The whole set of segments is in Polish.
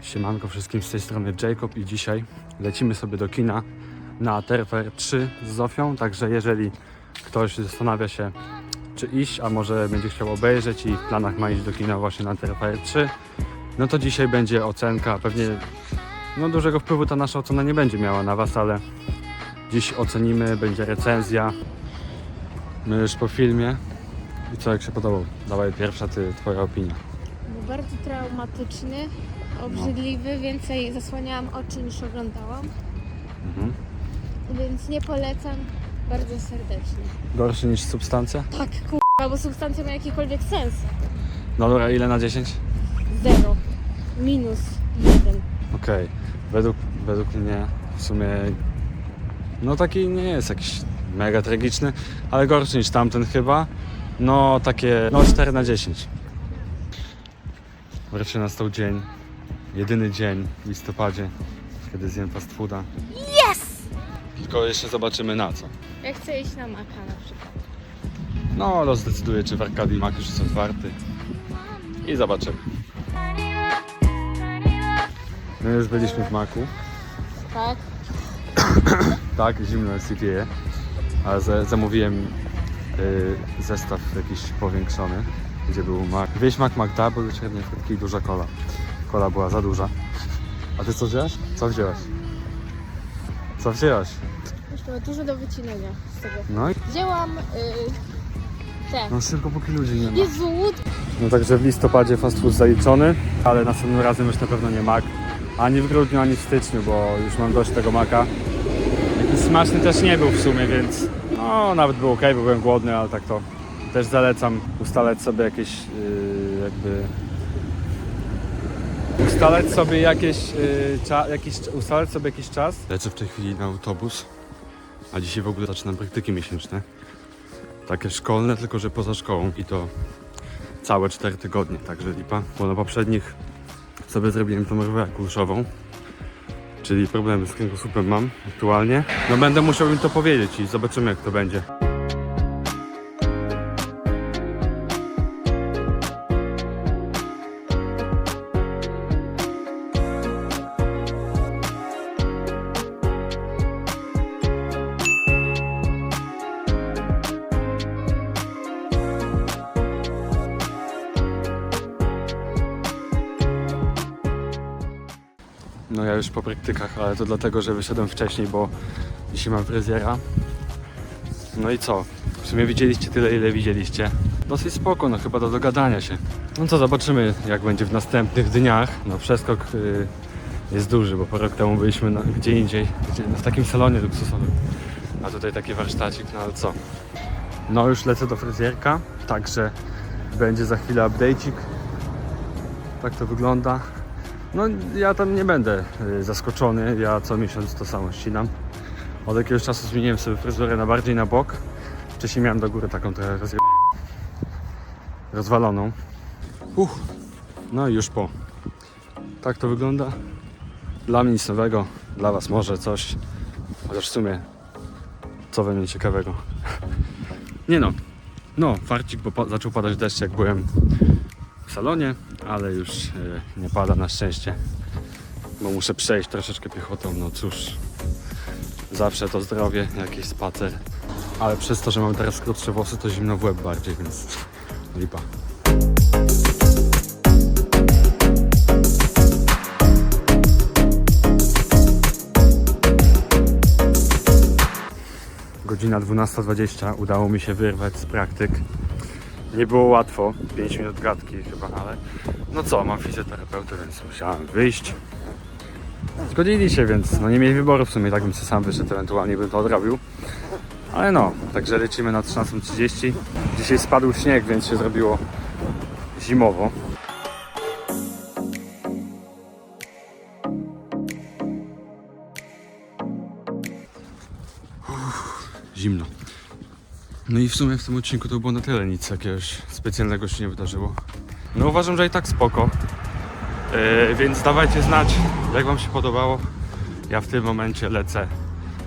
Siemanko wszystkim z tej strony Jacob i dzisiaj lecimy sobie do kina na Terfer 3 z Zofią, także jeżeli ktoś zastanawia się czy iść, a może będzie chciał obejrzeć i w planach ma iść do kina właśnie na Terfer 3, no to dzisiaj będzie ocenka, pewnie no dużego wpływu ta nasza ocena nie będzie miała na Was, ale dziś ocenimy, będzie recenzja, my już po filmie i co jak się podobał? Dawaj pierwsza ty, twoja opinia. Bardzo traumatyczny, obrzydliwy, więcej zasłaniałam oczy niż oglądałam, Mhm. więc nie polecam bardzo serdecznie. Gorszy niż substancja? Tak, kurwa, bo substancja ma jakikolwiek sens. No dobra, ile na 10? Zero. Minus jeden. Okej, według, według mnie w sumie no taki nie jest jakiś mega tragiczny, ale gorszy niż tamten chyba. No takie, no 4 na 10. Wreszcie nastał dzień, jedyny dzień w listopadzie, kiedy zjem fast fooda. Yes! Tylko jeszcze zobaczymy na co. Ja chcę iść na maka na przykład. No, rozdecyduję, czy w Arkadii Mak już jest otwarty. I zobaczymy. My już byliśmy w Maku. Tak? Tak, zimno jest i wieje. Ale za, zamówiłem y, zestaw jakiś powiększony, gdzie był mak. Wieś mak McDouble, średnie frytki i duża kola. Kola była za duża. A ty co wziąłeś? Co wziąłeś? Co wziąłeś? Jeszcze dużo do wycinania z tego. No i Wzięłam y, te. no szybko póki ludzi nie ma. Jezu, No także w listopadzie fast food zaliczony, ale następnym razem już na pewno nie mak. Ani w grudniu, ani w styczniu, bo już mam dość tego maka. Jakiś smaczny też nie był w sumie, więc no nawet był ok, bo byłem głodny, ale tak to też zalecam ustalać sobie jakieś yy, jakby ustalać sobie jakieś, yy, cza, jakiś, ustalać sobie jakiś czas. Lecę w tej chwili na autobus, a dzisiaj w ogóle zaczynam praktyki miesięczne. Takie szkolne, tylko że poza szkołą i to całe 4 tygodnie, także lipa. Bo na poprzednich sobie zrobiłem tą rwę kurszową, czyli problemy z kręgosłupem mam aktualnie. No będę musiał im to powiedzieć i zobaczymy jak to będzie. No ja już po praktykach, ale to dlatego, że wyszedłem wcześniej, bo dzisiaj mam fryzjera. No i co? W sumie widzieliście tyle, ile widzieliście. Dosyć spoko, no chyba do dogadania się. No co, zobaczymy jak będzie w następnych dniach. No przeskok y, jest duży, bo po rok temu byliśmy na, gdzie indziej, gdzie, w takim salonie luksusowym. A tutaj taki warsztacik, no ale co? No już lecę do fryzjerka, także będzie za chwilę update'ik. Tak to wygląda. No ja tam nie będę y, zaskoczony, ja co miesiąc to samo ścinam. Od jakiegoś czasu zmieniłem sobie fryzurę na bardziej na bok. Wcześniej miałem do góry taką trochę rozwaloną. Uff. No i już po. Tak to wygląda. Dla mnie nic nowego, dla Was może coś. Chociaż w sumie co we mnie ciekawego. Nie no. No, farcik, bo pa- zaczął padać deszcz jak byłem w salonie, ale już e, nie pada na szczęście, bo muszę przejść troszeczkę piechotą, no cóż, zawsze to zdrowie, jakiś spacer, ale przez to, że mam teraz krótsze włosy, to zimno w łeb bardziej, więc lipa. Godzina 12.20, udało mi się wyrwać z praktyk. Nie było łatwo, 5 minut gadki chyba, ale no co, mam fizjoterapeutę, więc musiałem wyjść. Zgodzili się, więc no nie mieli wyboru w sumie, tak bym sobie sam wyszedł, ewentualnie bym to odrobił. Ale no, także lecimy na 13.30. Dzisiaj spadł śnieg, więc się zrobiło zimowo. Uff, Zimno. No i w sumie w tym odcinku to było na tyle, nic jakiegoś specjalnego się nie wydarzyło. No uważam, że i tak spoko. Yy, więc dawajcie znać, jak Wam się podobało. Ja w tym momencie lecę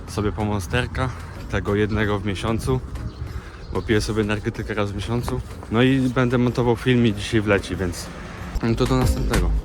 sobie po monsterka, tego jednego w miesiącu, bo piję sobie energetykę raz w miesiącu. No i będę montował film i dzisiaj wleci, więc no to do następnego.